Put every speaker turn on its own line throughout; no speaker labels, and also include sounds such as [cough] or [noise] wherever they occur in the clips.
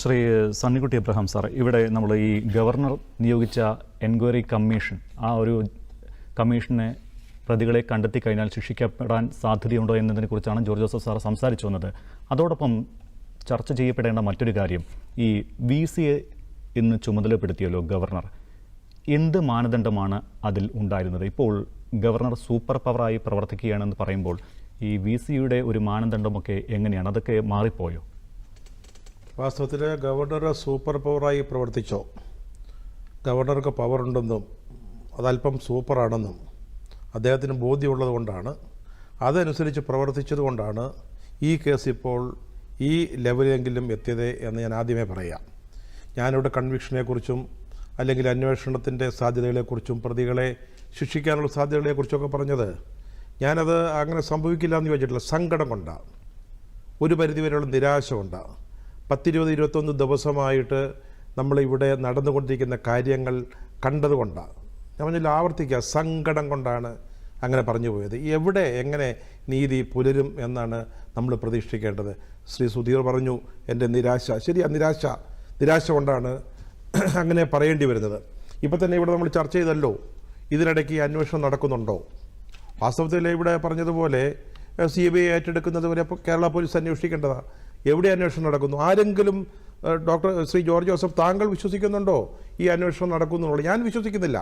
Shri Sunnykutty Abraham sir ഇവിടെ നമ്മൾ ഈ ഗവർണർ നിയോഗിച്ച എൻക്വയറി കമ്മീഷൻ ആ ഒരു കമ്മീഷനെ പ്രതികളെ കണ്ടെത്തി കഴിഞ്ഞാൽ ശിക്ഷിക്കപ്പെടാൻ സാധ്യതയുണ്ടോ എന്നതിനെക്കുറിച്ചാണ് ജോർജ് ജോസഫ് സാർ സംസാരിച്ചു വന്നത്. അതോടൊപ്പം ചർച്ച ചെയ്യപ്പെടേണ്ട മറ്റൊരു കാര്യം ഈ വി സിയെ ഇന്ന് ചുമതലപ്പെടുത്തിയല്ലോ ഗവർണർ. എന്ത് മാനദണ്ഡമാണ് അതിൽ ഉണ്ടായിരുന്നത്? ഇപ്പോൾ ഗവർണർ സൂപ്പർ പവറായി പ്രവർത്തിക്കുകയാണെന്ന് പറയുമ്പോൾ ഈ വി സിയുടെ ഒരു മാനദണ്ഡമൊക്കെ എങ്ങനെയാണ്? അതൊക്കെ മാറിപ്പോയോ?
വാസ്തവത്തിൽ ഗവർണർ സൂപ്പർ പവറായി പ്രവർത്തിച്ചോ? ഗവർണർക്ക് പവർ ഉണ്ടെന്നും അതല്പം സൂപ്പറാണെന്നും അദ്ദേഹത്തിന് ബോധ്യമുള്ളത് കൊണ്ടാണ്. അതനുസരിച്ച് പ്രവർത്തിച്ചത് കൊണ്ടാണ് ഈ കേസ് ഇപ്പോൾ ഈ ലെവലിലെങ്കിലും എത്തിയത് എന്ന് ഞാൻ ആദ്യമേ പറയാം. ഞാനിവിടെ കൺവിക്ഷനെക്കുറിച്ചും അല്ലെങ്കിൽ അന്വേഷണത്തിന്റെ സാധ്യതകളെക്കുറിച്ചും പ്രതികളെ ശിക്ഷിക്കാനുള്ള സാധ്യതകളെക്കുറിച്ചൊക്കെ പറഞ്ഞത് ഞാനത് അങ്ങനെ സംഭവിക്കില്ല എന്ന് ചോദിച്ചിട്ടില്ല. സങ്കടം കൊണ്ടാണ് ഒരു പരിധിവരെയുള്ള നിരാശ ഉണ്ട് പത്തിരുപത് ഇരുപത്തൊന്ന് ദിവസമായിട്ട് നമ്മളിവിടെ നടന്നുകൊണ്ടിരിക്കുന്ന കാര്യങ്ങൾ കണ്ടതുകൊണ്ടാണ്. ഞാൻ പറഞ്ഞില്ല ആവർത്തിക്കുക സങ്കടം കൊണ്ടാണ് അങ്ങനെ പറഞ്ഞു പോയത്. എവിടെ എങ്ങനെ നീതി പുലരും എന്നാണ് നമ്മൾ പ്രതീക്ഷിക്കേണ്ടത്? ശ്രീ സുധീർ പറഞ്ഞു എന്റെ നിരാശ. ശരിയാ നിരാശ. നിരാശ കൊണ്ടാണ് [clears throat] അങ്ങനെ പറയേണ്ടി വരുന്നത്. ഇപ്പം തന്നെ ഇവിടെ നമ്മൾ ചർച്ച ചെയ്തല്ലോ ഇതിനിടയ്ക്ക് അന്വേഷണം നടക്കുന്നുണ്ടോ? വാസ്തവത്തിൽ ഇവിടെ പറഞ്ഞതുപോലെ സി ബി ഐ ഏറ്റെടുക്കുന്നത് വരെ കേരള പോലീസ് അന്വേഷിക്കേണ്ടതാണ് എവിടെ അന്വേഷണം നടക്കുന്നു? ആരെങ്കിലും ഡോക്ടർ ശ്രീ ജോർജ് ജോസഫ് താങ്കൾ വിശ്വസിക്കുന്നുണ്ടോ ഈ അന്വേഷണം നടക്കുന്നുള്ളൂ ഞാൻ വിശ്വസിക്കുന്നില്ല.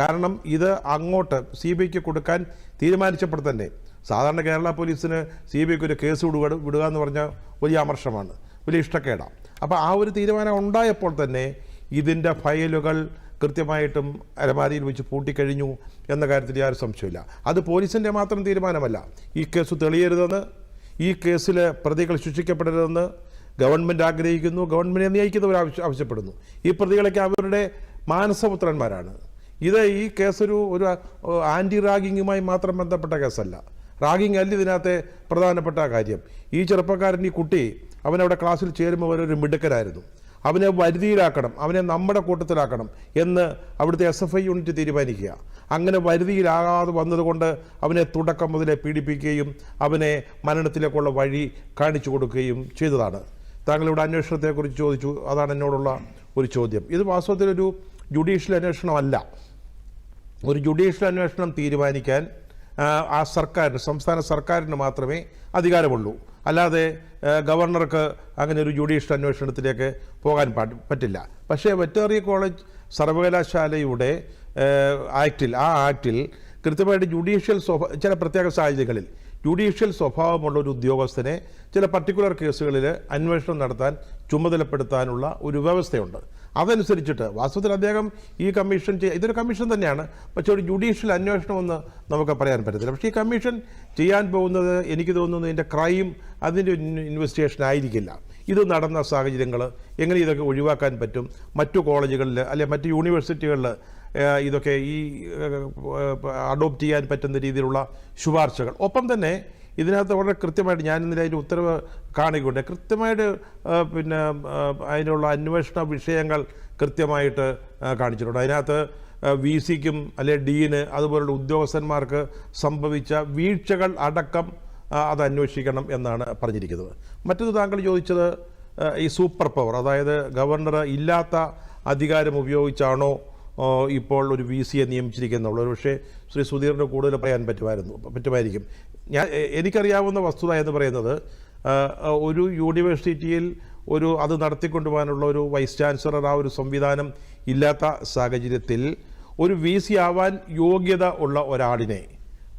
കാരണം ഇത് അങ്ങോട്ട് സി ബി ഐക്ക് കൊടുക്കാൻ തീരുമാനിച്ചപ്പോൾ തന്നെ സാധാരണ കേരള പോലീസിന് സി ബി ഐക്ക് ഒരു കേസ് വിടുക വിടുക എന്ന് പറഞ്ഞാൽ വലിയ അമർഷമാണ് വലിയ ഇഷ്ടക്കേടാണ് അപ്പോൾ ആ ഒരു തീരുമാനം ഉണ്ടായപ്പോൾ തന്നെ ഇതിന്റെ ഫയലുകൾ കൃത്യമായിട്ടും അലമാരിയിൽ വെച്ച് പൂട്ടിക്കഴിഞ്ഞു എന്ന കാര്യത്തിൽ യാതൊരു സംശയമില്ല അത് പോലീസിന്റെ മാത്രം തീരുമാനമല്ല. ഈ കേസ് തെളിയരുതെന്ന് ഈ കേസിൽ പ്രതികൾ ശിക്ഷിക്കപ്പെടരുതെന്ന് ഗവൺമെന്റ് ആഗ്രഹിക്കുന്നു. ഗവൺമെന്റ് നിയമിക്കുന്നവർ ആവശ്യ ആവശ്യപ്പെടുന്നു. ഈ പ്രതികളൊക്കെ അവരുടെ മാനസപുത്രന്മാരാണ്. ഇത് ഈ കേസൊരു ഒരു ആന്റി റാഗിങ്ങുമായി മാത്രം ബന്ധപ്പെട്ട കേസല്ല. റാഗിങ് അല്ല ഇതിനകത്തെ പ്രധാനപ്പെട്ട കാര്യം. ഈ ചെറുപ്പക്കാരൻ ഈ കുട്ടി അവനവിടെ ക്ലാസ്സിൽ ചേരുമ്പോൾ അവരൊരു മിടുക്കരായിരുന്നു അവനെ വരുതിയിലാക്കണം അവനെ നമ്മുടെ കൂട്ടത്തിലാക്കണം എന്ന് അവിടുത്തെ എസ് എഫ് ഐ യൂണിറ്റ് തീരുമാനിക്കുക. അങ്ങനെ വരുതിയിലാകാതെ വന്നതുകൊണ്ട് അവനെ തുടക്കം മുതലേ പീഡിപ്പിക്കുകയും അവനെ മരണത്തിലേക്കുള്ള വഴി കാണിച്ചു കൊടുക്കുകയും ചെയ്തതാണ്. താങ്കളിവിടെ അന്വേഷണത്തെക്കുറിച്ച് ചോദിച്ചു അതാണ് എന്നോടുള്ള ഒരു ചോദ്യം. ഇത് വാസ്തവത്തിലൊരു ജുഡീഷ്യൽ അന്വേഷണമല്ല. ഒരു ജുഡീഷ്യൽ അന്വേഷണം തീരുമാനിക്കാൻ ആ, സർക്കാരിന് സംസ്ഥാന സർക്കാരിന് മാത്രമേ അധികാരമുള്ളൂ. അല്ലാതെ ഗവർണർക്ക് അങ്ങനെ ഒരു ജുഡീഷ്യൽ അന്വേഷണത്തിലേക്ക് പോകാൻ പറ്റില്ല. പക്ഷേ വെറ്ററിനറി കോളേജ് സർവകലാശാലയുടെ ആക്റ്റിൽ ആ ആക്റ്റിൽ കൃത്യമായിട്ട് ജുഡീഷ്യൽ സ്വഭാ ചില പ്രത്യേക സാഹചര്യങ്ങളിൽ ജുഡീഷ്യൽ സ്വഭാവമുള്ള ഒരു ഉദ്യോഗസ്ഥനെ ചില പർട്ടിക്കുലർ കേസുകളിൽ അന്വേഷണം നടത്താൻ ചുമതലപ്പെടുത്താനുള്ള ഒരു വ്യവസ്ഥയുണ്ട്. അതനുസരിച്ചിട്ട് വാസ്തവത്തിൽ അദ്ദേഹം ഈ കമ്മീഷൻ ഇതൊരു കമ്മീഷൻ തന്നെയാണ്. പക്ഷേ ഒരു ജുഡീഷ്യൽ അന്വേഷണമെന്ന് നമുക്ക് പറയാൻ പറ്റത്തില്ല. പക്ഷേ ഈ കമ്മീഷൻ ചെയ്യാൻ പോകുന്നത് എനിക്ക് തോന്നുന്നു ഇതിന്റെ ക്രൈം അതിന്റെ ഇൻവെസ്റ്റിഗേഷൻ ആയിരിക്കില്ല. ഇത് നടന്ന സാഹചര്യങ്ങൾ എങ്ങനെ ഇതൊക്കെ ഒഴിവാക്കാൻ പറ്റും? മറ്റു കോളേജുകളിൽ അല്ലെ മറ്റ് യൂണിവേഴ്സിറ്റികളിൽ ഇതൊക്കെ ഈ അഡോപ്റ്റ് ചെയ്യാൻ പറ്റുന്ന രീതിയിലുള്ള ശുപാർശകൾ. ഒപ്പം തന്നെ ഇതിനകത്ത് വളരെ കൃത്യമായിട്ട് ഞാൻ ഇന്നലെ അതിന്റെ ഉത്തരവ് കാണുകയുണ്ട് കൃത്യമായിട്ട് പിന്നെ അതിനുള്ള അന്വേഷണ വിഷയങ്ങൾ കൃത്യമായിട്ട് കാണിച്ചിട്ടുണ്ട്. അതിനകത്ത് വി സിക്കും അല്ലെ ഡീന് അതുപോലുള്ള ഉദ്യോഗസ്ഥന്മാർക്ക് സംഭവിച്ച വീഴ്ചകൾ അടക്കം അത് അന്വേഷിക്കണം എന്നാണ് പറഞ്ഞിരിക്കുന്നത്. മറ്റൊന്ന് താങ്കൾ ചോദിച്ചത് ഈ സൂപ്പർ പവർ അതായത് ഗവർണർ ഇല്ലാത്ത അധികാരം ഉപയോഗിച്ചാണോ ഇപ്പോൾ ഒരു വി സിയെ നിയമിച്ചിരിക്കുന്നുള്ളൂ പക്ഷേ ശ്രീ സുധീറിന് കൂടുതൽ പറയാൻ പറ്റുമായിരുന്നു. പറ്റുമായിരിക്കും. ഞാൻ എനിക്കറിയാവുന്ന വസ്തുത എന്ന് പറയുന്നത് ഒരു യൂണിവേഴ്സിറ്റിയിൽ ഒരു അത് നടത്തിക്കൊണ്ടുപോകാനുള്ള ഒരു വൈസ് ചാൻസലർ ആ ഒരു സംവിധാനം ഇല്ലാത്ത സാഹചര്യത്തിൽ ഒരു വി സി ആവാൻ യോഗ്യത ഉള്ള ഒരാളിനെ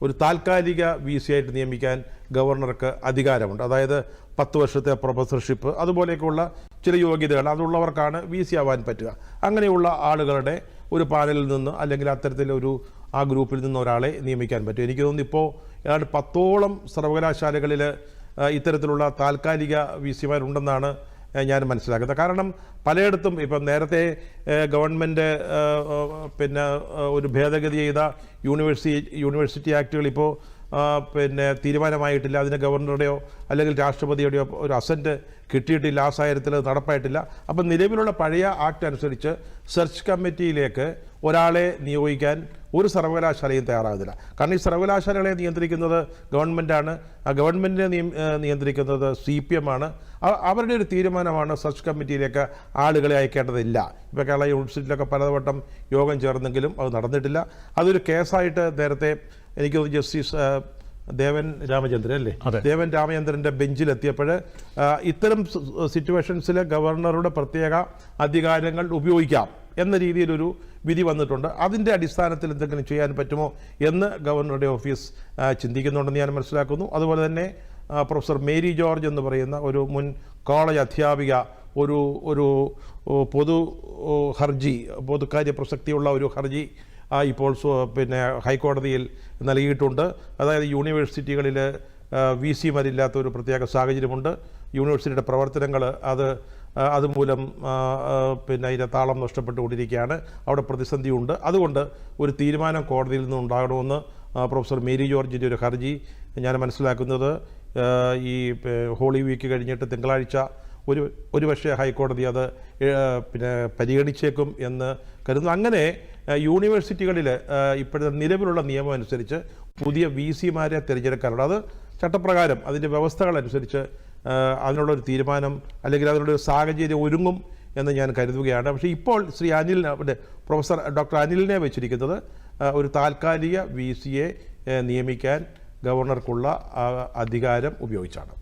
ഒരു താൽക്കാലിക വി സി ആയിട്ട് നിയമിക്കാൻ ഗവർണർക്ക് അധികാരമുണ്ട്. അതായത് പത്ത് വർഷത്തെ പ്രൊഫസർഷിപ്പ് അതുപോലെയൊക്കെയുള്ള ചില യോഗ്യതകൾ അതുള്ളവർക്കാണ് വി സി ആവാൻ പറ്റുക. അങ്ങനെയുള്ള ആളുകളുടെ ഒരു പാനലിൽ നിന്ന് അല്ലെങ്കിൽ അത്തരത്തിലൊരു ആ ഗ്രൂപ്പിൽ നിന്ന് ഒരാളെ നിയമിക്കാൻ പറ്റും. എനിക്ക് തോന്നുന്നു ഇപ്പോൾ ഏതാണ്ട് പത്തോളം സർവകലാശാലകളിൽ ഇത്തരത്തിലുള്ള താൽക്കാലിക വി സിമാരുണ്ടെന്നാണ് ഞാൻ മനസ്സിലാക്കുന്നത് കാരണം പലയിടത്തും ഇപ്പം നേരത്തെ ഗവൺമെന്റ് പിന്നെ ഒരു ഭേദഗതി ചെയ്ത യൂണിവേഴ്സിറ്റി യൂണിവേഴ്സിറ്റി ആക്ടുകൾ ഇപ്പോൾ പിന്നെ തീരുമാനമായിട്ടില്ല. അതിന് ഗവർണറുടെയോ അല്ലെങ്കിൽ രാഷ്ട്രപതിയുടെയോ ഒരു അസന്റ് കിട്ടിയിട്ടില്ല. ആ സാഹചര്യത്തിൽ അത് നടപ്പായിട്ടില്ല. അപ്പം നിലവിലുള്ള പഴയ ആക്ട് അനുസരിച്ച് സെർച്ച് കമ്മിറ്റിയിലേക്ക് ഒരാളെ നിയോഗിക്കാൻ ഒരു സർവകലാശാലയും തയ്യാറാകുന്നില്ല. കാരണം ഈ സർവകലാശാലകളെ നിയന്ത്രിക്കുന്നത് ഗവൺമെന്റാണ് ആ ഗവൺമെന്റിനെ നിയന്ത്രിക്കുന്നത് സി പി എം ആണ്. അവരുടെ ഒരു തീരുമാനമാണ് സെർച്ച് കമ്മിറ്റിയിലേക്ക് ആളുകളെ അയക്കേണ്ടതില്ല. ഇപ്പോൾ കേരള യൂണിവേഴ്സിറ്റിയിലൊക്കെ പലവട്ടം യോഗം ചേർന്നെങ്കിലും അത് നടന്നിട്ടില്ല. അതൊരു കേസായിട്ട് നേരത്തെ എനിക്ക് ജസ്റ്റിസ് ദേവൻ രാമചന്ദ്രൻ അല്ലേ? ദേവൻ രാമചന്ദ്രന്റെ ബെഞ്ചിലെത്തിയപ്പോൾ ഇത്തരം സിറ്റുവേഷൻസിൽ ഗവർണറുടെ പ്രത്യേക അധികാരങ്ങൾ ഉപയോഗിക്കാം. എന്ന രീതിയിലൊരു വിധി വന്നിട്ടുണ്ട്. അതിന്റെ അടിസ്ഥാനത്തിൽ എന്തെങ്കിലും ചെയ്യാൻ പറ്റുമോ എന്ന് ഗവർണറുടെ ഓഫീസ് ചിന്തിക്കുന്നുണ്ടെന്ന് ഞാൻ മനസ്സിലാക്കുന്നു. അതുപോലെ തന്നെ പ്രൊഫസർ മേരി ജോർജ് എന്ന് പറയുന്ന ഒരു മുൻ കോളേജ് അധ്യാപിക ഒരു ഒരു പൊതു ഹർജി പൊതുക്കാര്യ പ്രസക്തിയുള്ള ഒരു ഹർജി ഇപ്പോൾ പിന്നെ ഹൈക്കോടതിയിൽ നൽകിയിട്ടുണ്ട്. അതായത് യൂണിവേഴ്സിറ്റികളിൽ വി സിമാരില്ലാത്ത ഒരു പ്രത്യേക സാഹചര്യമുണ്ട്. യൂണിവേഴ്സിറ്റിയുടെ പ്രവർത്തനങ്ങൾ അത് അതുമൂലം പിന്നെ അതിന്റെ താളം നഷ്ടപ്പെട്ടുകൊണ്ടിരിക്കുകയാണ്. അവിടെ പ്രതിസന്ധിയുണ്ട്. അതുകൊണ്ട് ഒരു തീരുമാനം കോടതിയിൽ നിന്ന് ഉണ്ടാകണമെന്ന് പ്രൊഫസർ മേരി ജോർജിന്റെ ഒരു ഹർജി ഞാൻ മനസ്സിലാക്കുന്നത്. ഈ ഹോളി വീക്ക് കഴിഞ്ഞിട്ട് തിങ്കളാഴ്ച ഒരു ഒരു പക്ഷേ ഹൈക്കോടതി അത് പിന്നെ പരിഗണിച്ചേക്കും എന്ന് കരുതുന്നു. അങ്ങനെ യൂണിവേഴ്സിറ്റികളിൽ ഇപ്പോഴത്തെ നിലവിലുള്ള നിയമം അനുസരിച്ച് പുതിയ വി സിമാരെ തിരഞ്ഞെടുക്കാറുണ്ട്. അത് ചട്ടപ്രകാരം അതിന്റെ വ്യവസ്ഥകൾ അനുസരിച്ച് ഏഹ്, അതിനുള്ള ഒരു തീരുമാനം അല്ലെങ്കിൽ അതിനുള്ളൊരു സാഹചര്യം ഒരുങ്ങും എന്ന് ഞാൻ കരുതുകയാണ്. പക്ഷേ ഇപ്പോൾ ശ്രീ അനിൽ അവിടെ പ്രൊഫസർ ഡോക്ടർ അനിലിനെ വെച്ചിരിക്കുന്നത് ഒരു താൽക്കാലിക വി സിയെ നിയമിക്കാൻ ഗവർണർക്കുള്ള അധികാരം ഉപയോഗിച്ചാണ്.